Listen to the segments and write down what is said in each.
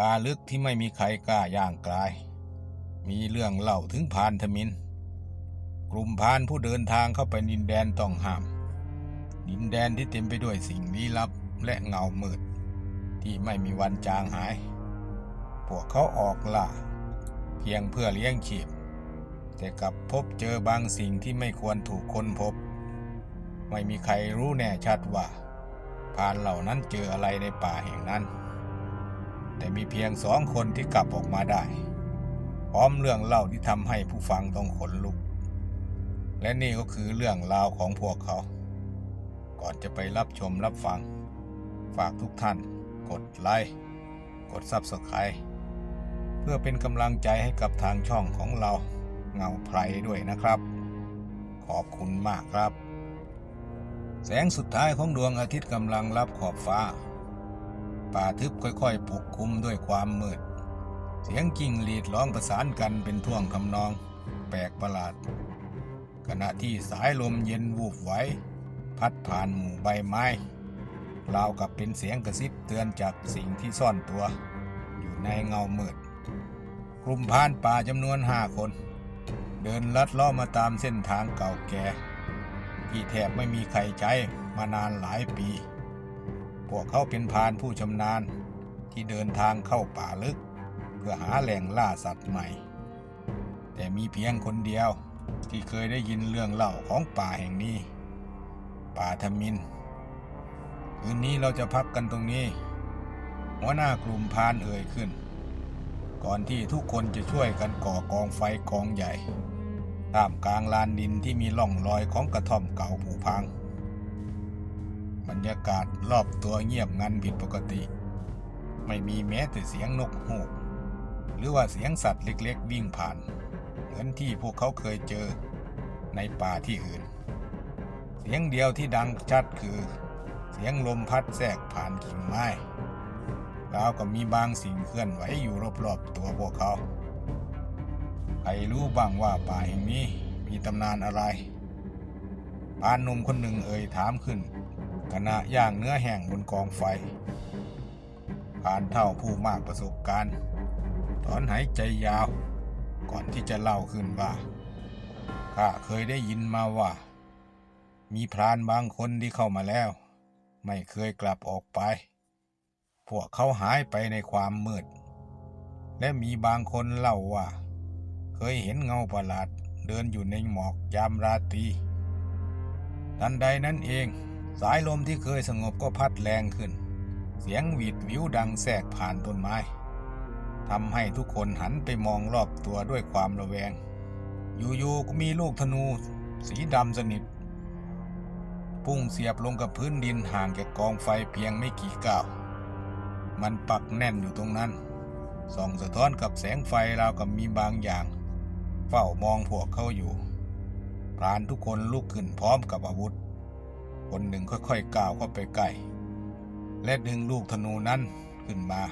ป่าลึกที่ไม่มีใครกล้าย่างกลาย มีเรื่องเล่าถึงพานธมิน กลุ่มพานผู้เดินทางเข้าไปดินแดนต้องห้าม ดินแดนที่เต็มไปด้วยสิ่งลี้ลับและเงามืด ที่ไม่มีวันจางหาย พวกเขาออกล่า เพียงเพื่อเลี้ยงชีพ แต่กลับพบเจอบางสิ่งที่ไม่ควรถูกค้นพบ ไม่มีใครรู้แน่ชัดว่าพานเหล่านั้นเจออะไรในป่าแห่งนั้น แต่มีเพียงสองคนที่กลับออกมาได้ พร้อมเรื่องเล่าที่ทำให้ผู้ฟังต้องขนลุก และนี่ก็คือเรื่องราวของพวกเขา ก่อนจะไปรับชมรับฟัง ฝากทุกท่าน กดไลค์กด Subscribe เพื่อเป็นกำลังใจให้กับทางช่องของเราเงาไพรด้วยนะครับ ขอบคุณมากครับ แสงสุดท้ายของดวงอาทิตย์กำลังรับขอบฟ้า ป่าทึบค่อยๆปกคลุมด้วยความมืด เสียงกิ่งหลีดร้องประสานกันเป็นท่วงทำนอง แปลกประหลาด ขณะที่สายลมเย็นวูบไหวพัดผ่านหมู่ใบไม้ราวกับเป็นเสียงกระซิบเตือนจากสิ่งที่ซ่อนตัว อยู่ในเงามืด กลุ่มพานป่าจำนวนห้าคน เดินลัดเล่อมาตามเส้นทางเก่าแก่ที่แทบไม่มีใครใจมานานหลายปี พวกเขาเป็นพานผู้ชำนาญที่เดินทางเข้าป่าลึก เพื่อหาแหล่งล่าสัตว์ใหม่ แต่มีเพียงคนเดียวที่เคยได้ยินเรื่องเล่าของป่าแห่งนี้ ป่าทมิน คืนนี้เราจะพักกันตรงนี้ หัวหน้ากลุ่มพานเอ่ยขึ้น ก่อนที่ทุกคนจะช่วยกันก่อกองไฟกองใหญ่ท่ามกลางลานดินที่มีร่องรอยของกระท่อมเก่าผุพัง บรรยากาศรอบตัวเงียบงันผิดปกติ ไม่มีแม้แต่เสียงนกฮูก หรือว่าเสียงสัตว์เล็กๆ วิ่งผ่าน เหมือนที่พวกเขาเคยเจอในป่าที่อื่น เสียงเดียวที่ดังชัดคือ เสียงลมพัดแทรกผ่านกิ่งไม้แล้วก็มีบางสิ่งเคลื่อนไหวอยู่รอบๆตัวพวกเขา ใครรู้บ้างว่าป่าแห่งนี้มีตำนานอะไร ปานหนุ่มคนหนึ่งเอ่ยถามขึ้น ขณะย่างเนื้อแห้งบนกองไฟผ่านเท่าผู้มากประสบการณ์ ถอนหายใจยาว ก่อนที่จะเล่าขึ้นว่าข้าเคยได้ยินมาว่า มีพรานบางคนที่เข้ามาแล้ว ไม่เคยกลับออกไป พวกเขาหายไปในความมืด และมีบางคนเล่าว่า เคยเห็นเงาประหลาดเดินอยู่ในหมอกยามราตรีทันใดนั้นเอง สายลมที่เคยสงบก็พัดแรงขึ้น เสียงหวีดวิวดังแทรกผ่านต้นไม้ทำให้ทุกคนหันไปมองรอบตัวด้วยความระแวง อยู่ๆก็มีลูกธนู สีดำสนิท พุ่งเสียบลงกับพื้นดินห่างจากกองไฟเพียงไม่กี่ก้าว มันปักแน่นอยู่ตรงนั้น ส่องสะท้อนกับแสงไฟราวกับมีบางอย่าง เฝ้ามองพวกเขาอยู่พรานทุกคนลุกขึ้นพร้อมกับอาวุธ คนหนึ่งค่อยๆก้าวเข้าไปใกล้และดึงลูกธนูนั้นขึ้นมา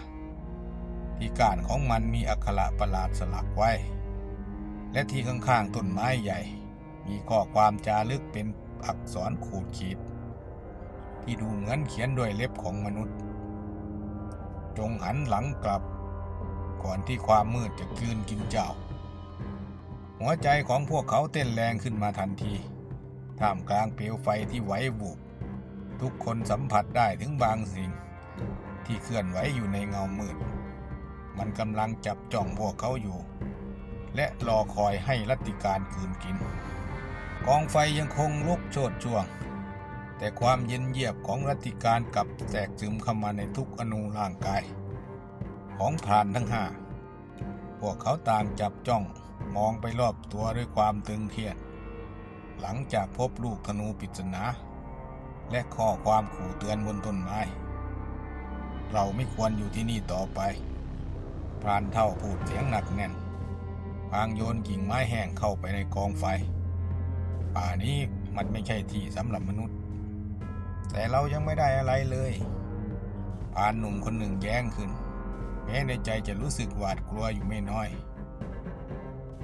ที่กานของมันมีอักขระประหลาดสลักไว้ และที่ข้างๆต้นไม้ใหญ่ มีข้อความจารึกเป็นอักษรขูดขีด ที่ดูเหมือนเขียนด้วยเล็บของมนุษย์ จงหันหลังกลับ ก่อนที่ความมืดจะกลืนกินเจ้า หัวใจของพวกเขาเต้นแรงขึ้นมาทันที ท่ามกลางเปลวไฟที่ไหวบุบทุกคนสัมผัสได้ถึงบางสิ่ง ที่เคลื่อนไหวอยู่ในเงามืด มันกำลังจับจ้องพวกเขาอยู่ และรอคอยให้รัติการคืนกิน กองไฟยังคงลุกโชดช่วง แต่ความเย็นเยียบของรัติการกับแทรกซึมเข้ามาในทุกอนูร่างกาย ของพรานทั้งห้าพวกเขาต่างจับจ้องมองไปรอบตัวด้วยความตึงเครียด หลังจากพบลูกธนูปริศนา และข้อความขู่เตือนบนต้นไม้ เราไม่ควรอยู่ที่นี่ต่อไป พรานเท่าพูดเสียงหนักแน่นพางโยนกิ่งไม้แห้งเข้าไปในกองไฟ ป่านี้มันไม่ใช่ที่สำหรับมนุษย์ แต่เรายังไม่ได้อะไรเลยพรานหนุ่มคนหนึ่งแย้งขึ้น แม้ในใจจะรู้สึกหวาดกลัวอยู่ไม่น้อย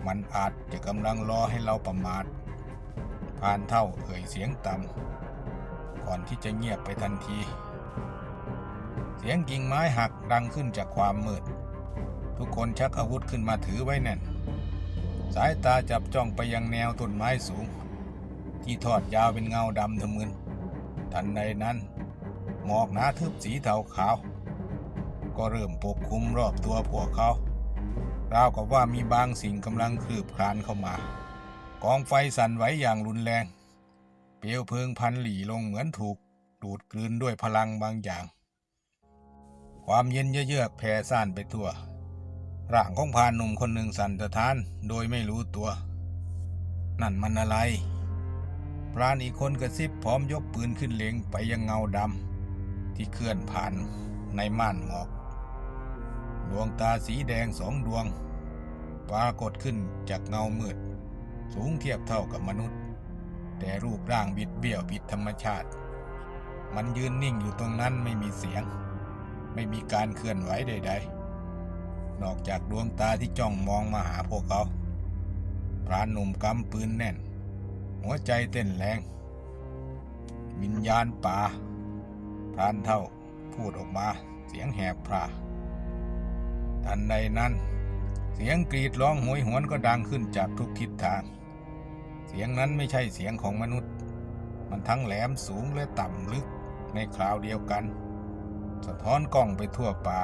มันอาจจะกำลังรอให้เราประมาท พานเท่าเอ่ยเสียงต่ำก่อนที่จะเงียบไปทันที เสียงกิ่งไม้หักดังขึ้นจากความมืด ทุกคนชักอาวุธขึ้นมาถือไว้แน่น สายตาจับจ้องไปยังแนวต้นไม้สูง ที่ทอดยาวเป็นเงาดำทะมึนทันใดนั้น หมอกหนาทึบสีเทาขาว ก็เริ่มปกคลุมรอบตัวพวกเขาราวกับว่ามีบางสิ่งกำลังคลืบคลานเข้ามา กองไฟสั่นไหวอย่างรุนแรง เปลวเพลิงพันหลีลงเหมือนถูกดูดกลืนด้วยพลังบางอย่าง ความเย็นเยือกแผ่ซ่านไปทั่ว ร่างของพานหนุ่มคนหนึ่งสั่นสะท้านโดยไม่รู้ตัว นั่นมันอะไร พรานอีกคนกระซิบพร้อมยกปืนขึ้นเล็งไปยังเงาดำที่เคลื่อนผ่านในม่านหมอก ดวงตาสีแดงสองดวง ปรากฏขึ้นจากเงามืด สูงเทียบเท่ากับมนุษย์ แต่รูปร่างบิดเบี้ยวผิดธรรมชาติ มันยืนนิ่งอยู่ตรงนั้นไม่มีเสียง ไม่มีการเคลื่อนไหวใด ๆ นอกจากดวงตาที่จ้องมองมาหาพวกเขาพรานหนุ่มกำปืนแน่น หัวใจเต้นแรง วิญญาณป่าพรานเท่าพูดออกมาเสียงแหบพร่าทันใดนั้น เสียงกรีดร้องโหยหวนก็ดังขึ้นจากทุกทิศทาง เสียงนั้นไม่ใช่เสียงของมนุษย์ มันทั้งแหลมสูงและต่ำลึกในคราวเดียวกัน สะท้อนกล้องไปทั่วป่า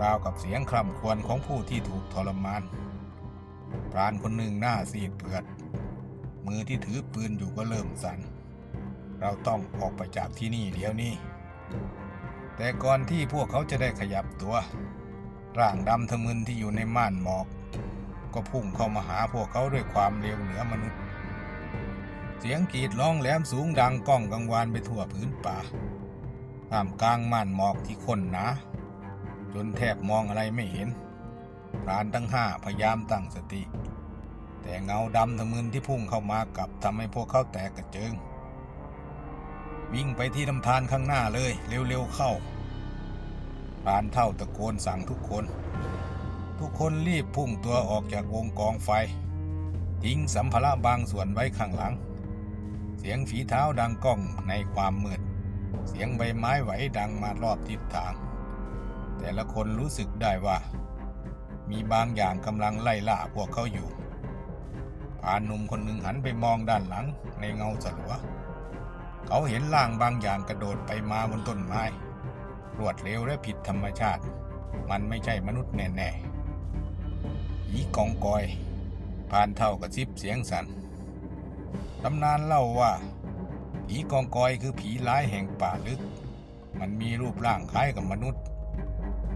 ราวกับเสียงคร่ำครวญของผู้ที่ถูกทรมานพรานคนหนึ่งหน้าซีดเผือด มือที่ถือปืนอยู่ก็เริ่มสั่น เราต้องออกไปจากที่นี่เดี๋ยวนี้ แต่ก่อนที่พวกเขาจะได้ขยับตัว ร่างดำทะมึนที่อยู่ในม่านหมอก ก็พุ่งเข้ามาหาพวกเขาด้วยความเร็วเหนือมนุษย์ เสียงกรีดร้องแหลมสูงดังก้องกังวานไปทั่วพื้นป่าท่ามกลางม่านหมอกที่ข้นหนา จนแทบมองอะไรไม่เห็นพรานทั้งห้าพยายามตั้งสติ แต่เงาดำทะมึนที่พุ่งเข้ามากับทำให้พวกเขาแตกกระเจิง วิ่งไปที่ลำธารข้างหน้าเลย เร็วๆเข้าพรานเท่าตะโกนสั่งทุกคน ทุกคนรีบพุ่งตัวออกจากวงกองไฟ ทิ้งสัมภาระบางส่วนไว้ข้างหลัง เสียงฝีเท้าดังก้องในความมืด เสียงใบไม้ไหวดังมารอบทิศทาง แต่ละคนรู้สึกได้ว่า มีบางอย่างกำลังไล่ล่าพวกเขาอยู่พรานหนุ่มคนหนึ่งหันไปมองด้านหลังในเงาสลัว เขาเห็นร่างบางอย่างกระโดดไปมาบนต้นไม้ รวดเร็วและผิดธรรมชาติ มันไม่ใช่มนุษย์แน่ ๆ ผีกองกอยพรานเท่ากระซิบเสียงสัน่นตำนานเล่าว่า ผีกองกอยคือผีร้ายแห่งป่าลึก มันมีรูปร่างคล้ายกับมนุษย์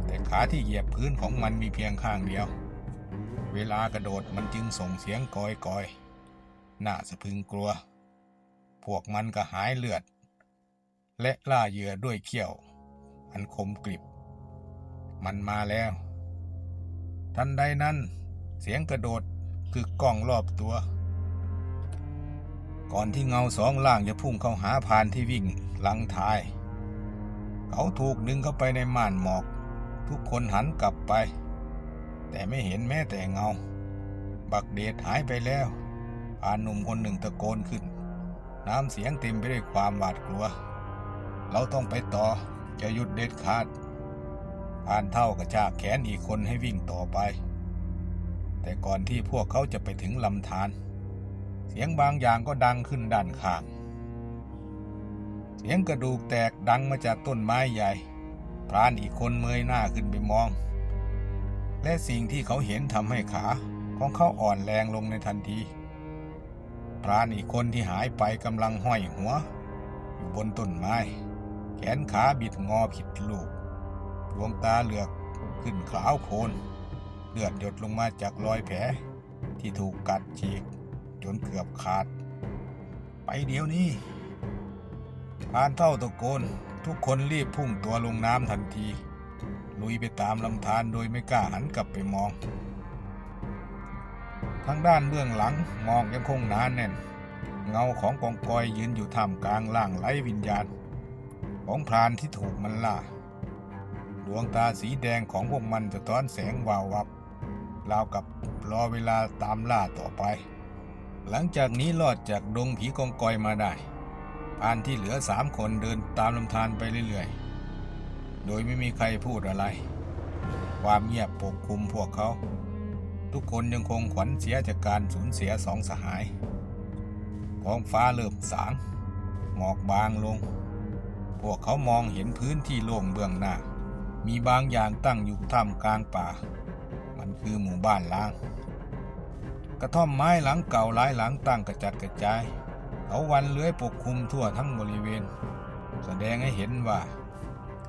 แต่ขาที่เหยียบพื้นของมันมีเพียงข้างเดียว เวลากระโดดมันจึงส่งเสียงกอยกอยน่าสะพึงกลัว พวกมันก็หายเลือด และล่าเหยื่อด้วยเขี้ยว อันคมกริบ มันมาแล้ว ทันใดนั้น เสียงกระโดดกึกก้องรอบตัว ก่อนที่เงาสองล่างจะพุ่งเข้าหาพรานที่วิ่งหลังท้าย เขาถูกดึงเข้าไปในม่านหมอก ทุกคนหันกลับไป แต่ไม่เห็นแม้แต่เงา บักเดชหายไปแล้วพานหนุ่มคนหนึ่งตะโกนขึ้น น้ำเสียงเต็มไปด้วยความหวาดกลัว เราต้องไปต่อจะหยุดเด็ดขาดพานเท่ากระชากแขนอีกคนให้วิ่งต่อไป แต่ก่อนที่พวกเขาจะไปถึงลำธารเสียงบางอย่างก็ดังขึ้นด้านข้าง เสียงกระดูกแตกดังมาจากต้นไม้ใหญ่ พรานอีกคนเมยหน้าขึ้นไปมอง และสิ่งที่เขาเห็นทำให้ขาของเขาอ่อนแรงลงในทันที พรานอีกคนที่หายไปกำลังห้อยหัว อยู่บนต้นไม้ แขนขาบิดงอผิดลูก ดวงตาเหลือกขึ้นขาวโพลน ลือดหยดลงมาจากรอยแผล ที่ถูกกัดฉีกจนเกือบขาด ไปเดี๋ยวนี้พานเท่าตะโกน ทุกคนรีบพุ่งตัวลงน้ำทันที ลุยไปตามลำธารโดยไม่กล้าหันกลับไปมอง ทางด้านเบื้องหลังมอกยังคงหนาแน่น เงาของกองกอยยืนอยู่ท่ามกลางล่างไร้วิญญาณ ของพรานที่ถูกมันล่า ดวงตาสีแดงของพวกมันสะท้อนแสงวาววับ ราวกับรอเวลาตามล่าต่อไป หลังจากนี้รอดจากดงผีกองกอยมาได้พานที่เหลือสามคนเดินตามลำธารไปเรื่อยๆ โดยไม่มีใครพูดอะไร ความเงียบปกคลุมพวกเขา ทุกคนยังคงขวัญเสียจากการสูญเสียสองสหายท้องฟ้าเริ่มสาง หมอกบางลง พวกเขามองเห็นพื้นที่โล่งเบื้องหน้า มีบางอย่างตั้งอยู่ท่ามกลางป่า มันคือหมู่บ้านล้าง กระท่อมไม้หลังเก่าหลายหลังตั้งกระจัดกระจายเขาวันเลื้อยปกคลุมทั่วทั้งบริเวณ แสดงให้เห็นว่า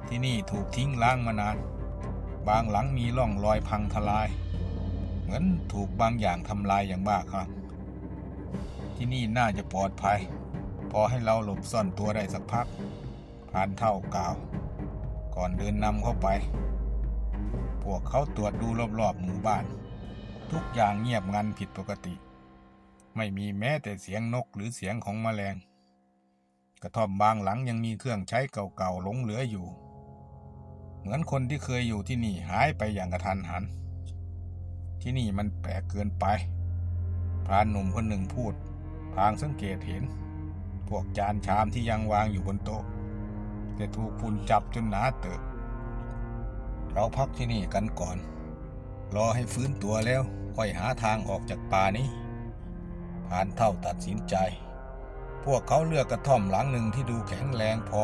ที่นี่ถูกทิ้งล้างมานาน บางหลังมีร่องรอยพังทลาย เหมือนถูกบางอย่างทำลายอย่างบ้าคลั่งที่นี่น่าจะปลอดภัย พอให้เราหลบซ่อนตัวได้สักพักผ่านเท่าก่าว ก่อนเดินนำเข้าไป พวกเขาตรวจดูรอบๆหมู่บ้าน ทุกอย่างเงียบงันผิดปกติ ไม่มีแม้แต่เสียงนกหรือเสียงของแมลง กระท่อมบางหลังยังมีเครื่องใช้เก่าๆหลงเหลืออยู่ เหมือนคนที่เคยอยู่ที่นี่หายไปอย่างกระทันหัน ที่นี่มันแปลกเกินไปพรานหนุ่มคนหนึ่งพูดพางสังเกตเห็น พวกจานชามที่ยังวางอยู่บนโต๊ะ แต่ถูกฝุ่นจับจนหนาเติบ เราพักที่นี่กันก่อน รอให้ฟื้นตัวแล้วค่อยหาทางออกจากป่านี้ผ่านเท่าตัดสินใจ พวกเขาเลือกกระท่อมหลังหนึ่งที่ดูแข็งแรงพอ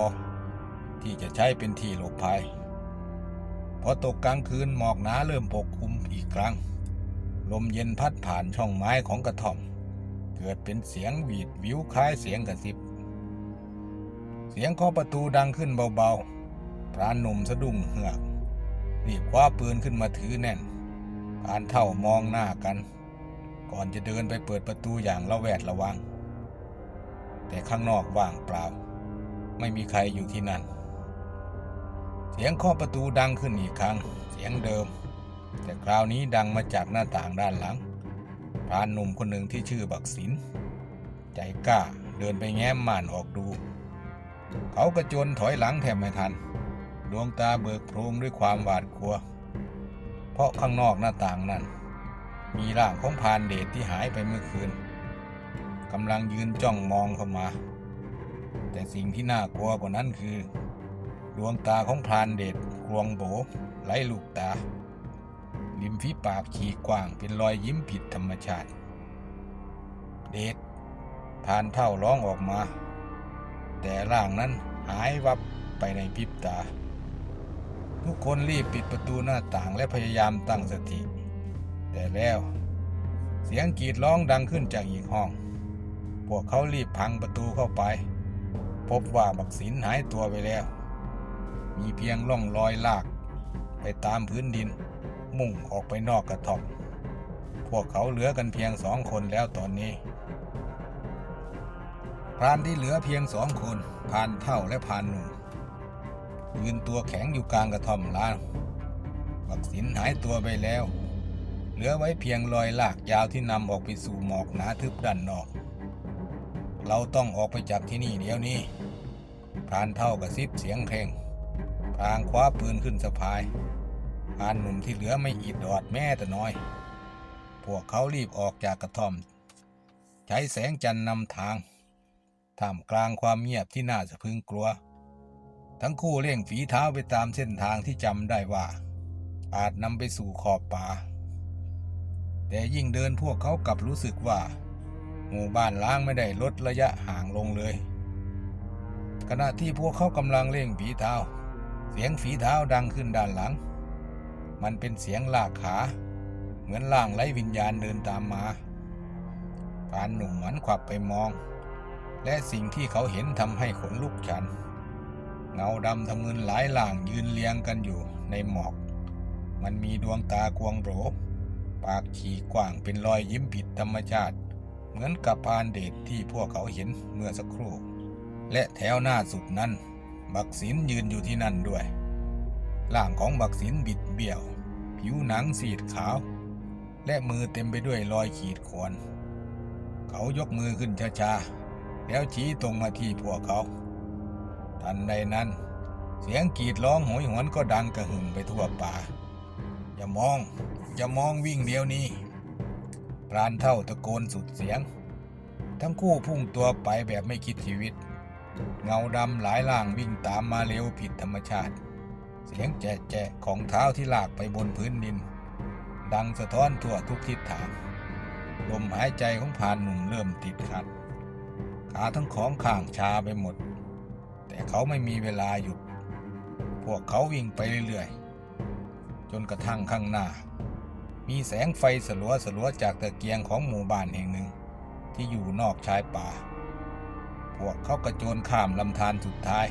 ที่จะใช้เป็นที่หลบภัย พอตกกลางคืนหมอกหนาเริ่มปกคลุมอีกครั้ง ลมเย็นพัดผ่านช่องไม้ของกระท่อม เกิดเป็นเสียงหวีดวิวคล้ายเสียงกระซิบ เสียงเคาะประตูดังขึ้นเบาๆพรานหนุ่มสะดุ้งเฮือก รีบคว้าปืนขึ้นมาถือแน่นพรานเท่ามองหน้ากัน ก่อนจะเดินไปเปิดประตูอย่างระแวดระวัง แต่ข้างนอกว่างเปล่า ไม่มีใครอยู่ที่นั่น เสียงเคาะประตูดังขึ้นอีกครั้ง เสียงเดิม แต่คราวนี้ดังมาจากหน้าต่างด้านหลังพรานหนุ่มคนหนึ่งที่ชื่อบักสินใจกล้าเดินไปแง้มม่านออกดู เขากระโจนถอยหลังแทบไม่ทัน ดวงตาเบิกโพรงด้วยความหวาดกลัว เพราะข้างนอกหน้าต่างนั้น มีร่างของพานเดชที่หายไปเมื่อคืนกำลังยืนจ้องมองเข้ามา แต่สิ่งที่น่ากลัวกว่านั้นคือ ดวงตาของพานเดชกลวงโบไหลลูกตา ริมฝีปากขีกว้างเป็นรอยยิ้มผิดธรรมชาติ เดชพานเท่าร้องออกมา แต่ร่างนั้นหายวับไปในพริบตา ทุกคนรีบปิดประตูหน้าต่างและพยายามตั้งสติ แต่แล้วเสียงกรีดร้องดังขึ้นจากอีกห้อง พวกเขารีบพังประตูเข้าไป พบว่าบักสินหายตัวไปแล้ว มีเพียงร่องรอยลาก ไปตามพื้นดิน มุ่งออกไปนอกกระท่อม พวกเขาเหลือกันเพียงสองคนแล้วตอนนี้ พรานที่เหลือเพียงสองคนพรานเท่าและพรานหนุ่ม ยืนตัวแข็งอยู่กลางกระท่อมล้างบักสินหายตัวไปแล้ว เหลือไว้เพียงรอยลากยาวที่นำออกไปสู่หมอกหนาทึบด้านนอก เราต้องออกไปจากที่นี่เดี๋ยวนี้พรานเท่ากระซิบเสียงเพลงพรางคว้าปืนขึ้นสะพายพรานหนุ่มที่เหลือไม่อิดออดแม้แต่น้อย พวกเขารีบออกจากกระท่อม ใช้แสงจันทร์นำทางท่ามกลางความเงียบที่น่าสะพึงกลัว ทั้งคู่เร่งฝีเท้าไปตามเส้นทางที่จำได้ว่า อาจนำไปสู่ขอบป่า แต่ยิ่งเดินพวกเขากลับรู้สึกว่า หมู่บ้านล้างไม่ได้ลดระยะห่างลงเลย ขณะที่พวกเขากำลังเร่งฝีเท้า เสียงฝีเท้าดังขึ้นด้านหลัง มันเป็นเสียงลากขา เหมือนล่างไร้วิญญาณเดินตามมาพานหนุ่มหันขวับไปมอง และสิ่งที่เขาเห็นทำให้ขนลุกชัน เงาดำทะมึนหลายหล่างยืนเรียงกันอยู่ในหมอก มันมีดวงตากวงโบรปากขีกว้างเป็นรอยยิ้มผิดธรรมชาติ เหมือนกับพานเดชที่พวกเขาเห็นเมื่อสักครู่ และแถวหน้าสุดนั้น บักสินยืนอยู่ที่นั่นด้วยร่างของบักสินบิดเบี้ยว ผิวหนังสีดขาว และมือเต็มไปด้วยรอยขีดข่วนเขายกมือขึ้นช้าๆ แล้วชี้ตรงมาที่พวกเขา ทันใดนั้น เสียงกรีดร้องโหยหวนก็ดังกระหึ่มไปทั่วป่า อย่ามองอย่ามองวิ่งเดียวนี้พรานเท่าตะโกนสุดเสียง ทั้งคู่พุ่งตัวไปแบบไม่คิดชีวิต เงาดำหลายล่างวิ่งตามมาเร็วผิดธรรมชาติ เสียงแจะแจะๆของเท้าที่ลากไปบนพื้นดิน ดังสะท้อนทั่วทุกทิศทางลมหายใจของพานหนุ่มเริ่มติดขัดขาทั้งของข้างชาไปหมด แต่เขาไม่มีเวลาหยุด พวกเขาวิ่งไปเรื่อยๆ จนกระทั่งข้างหน้า มีแสงไฟสลัวสลัวๆจากตะเกียงของหมู่บ้านแห่งหนึ่ง ที่อยู่นอกชายป่า พวกเขากระโจนข้ามลำธารสุดท้าย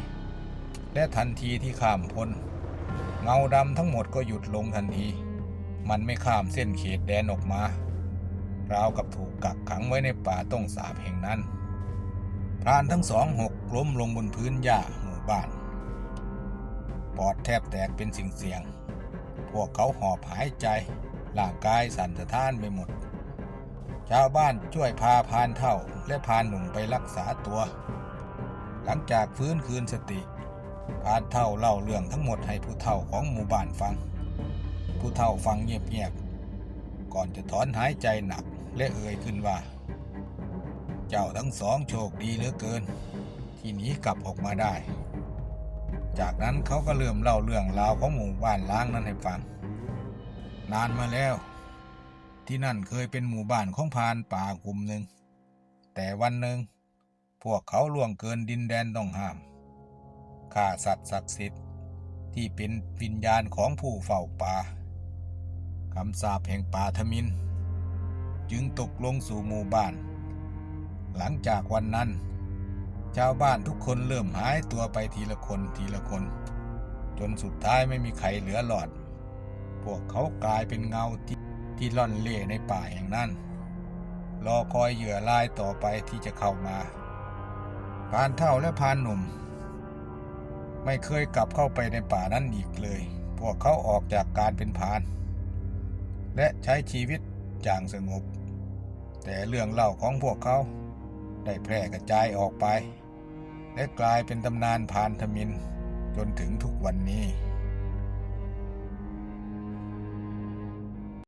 และทันทีที่ข้ามพ้น เงาดำทั้งหมดก็หยุดลงทันที มันไม่ข้ามเส้นเขตแดนออกมาราวกับถูกกักขังไว้ในป่าต้องสาบแห่งนั้น พรานทั้งสองหกล้มลงบนพื้นหญ้าหมู่บ้าน ปอดแทบแตกเป็นสิ่งเสียง พวกเขาหอบหายใจร่างกายสั่นสะท้านไปหมด ชาวบ้านช่วยพาพานเท่าและพานหนุ่มไปรักษาตัว หลังจากฟื้นคืนสติ พานเท่าเล่าเรื่องทั้งหมดให้ผู้เฒ่าของหมู่บ้านฟัง ผู้เฒ่าฟังเงียบๆ ก่อนจะถอนหายใจหนักและเอ่ยขึ้นว่า เจ้าทั้งสองโชคดีเหลือเกิน ที่หนีกลับออกมาได้ จากนั้นเขาก็เริ่มเล่าเรื่องราวของหมู่บ้านล้างนั้นให้ฟัง นานมาแล้ว ที่นั่นเคยเป็นหมู่บ้านของพานป่ากลุ่มหนึ่ง แต่วันหนึ่งพวกเขาล่วงเกินดินแดนต้องห้ามฆ่าสัตว์ศักดิ์สิทธิ์ที่เป็นวิญญาณของผู้เฝ้าป่าคำสาปแห่งป่าทมิน จึงตกลงสู่หมู่บ้าน หลังจากวันนั้น ชาวบ้านทุกคนเริ่มหายตัวไปทีละคนทีละคน จนสุดท้ายไม่มีใครเหลือหลอด พวกเขากลายเป็นเงาที่ที่ล่อนเล่ในป่าแห่งนั้น รอคอยเหยื่อรายต่อไปที่จะเข้ามาพานเท่าและพานหนุ่ม ไม่เคยกลับเข้าไปในป่านั้นอีกเลย พวกเขาออกจากการเป็นพาน และใช้ชีวิตอย่างสงบ แต่เรื่องเล่าของพวกเขา ได้แพร่กระจายออกไป และกลายเป็นตำนานพานธมินจนถึงทุกวันนี้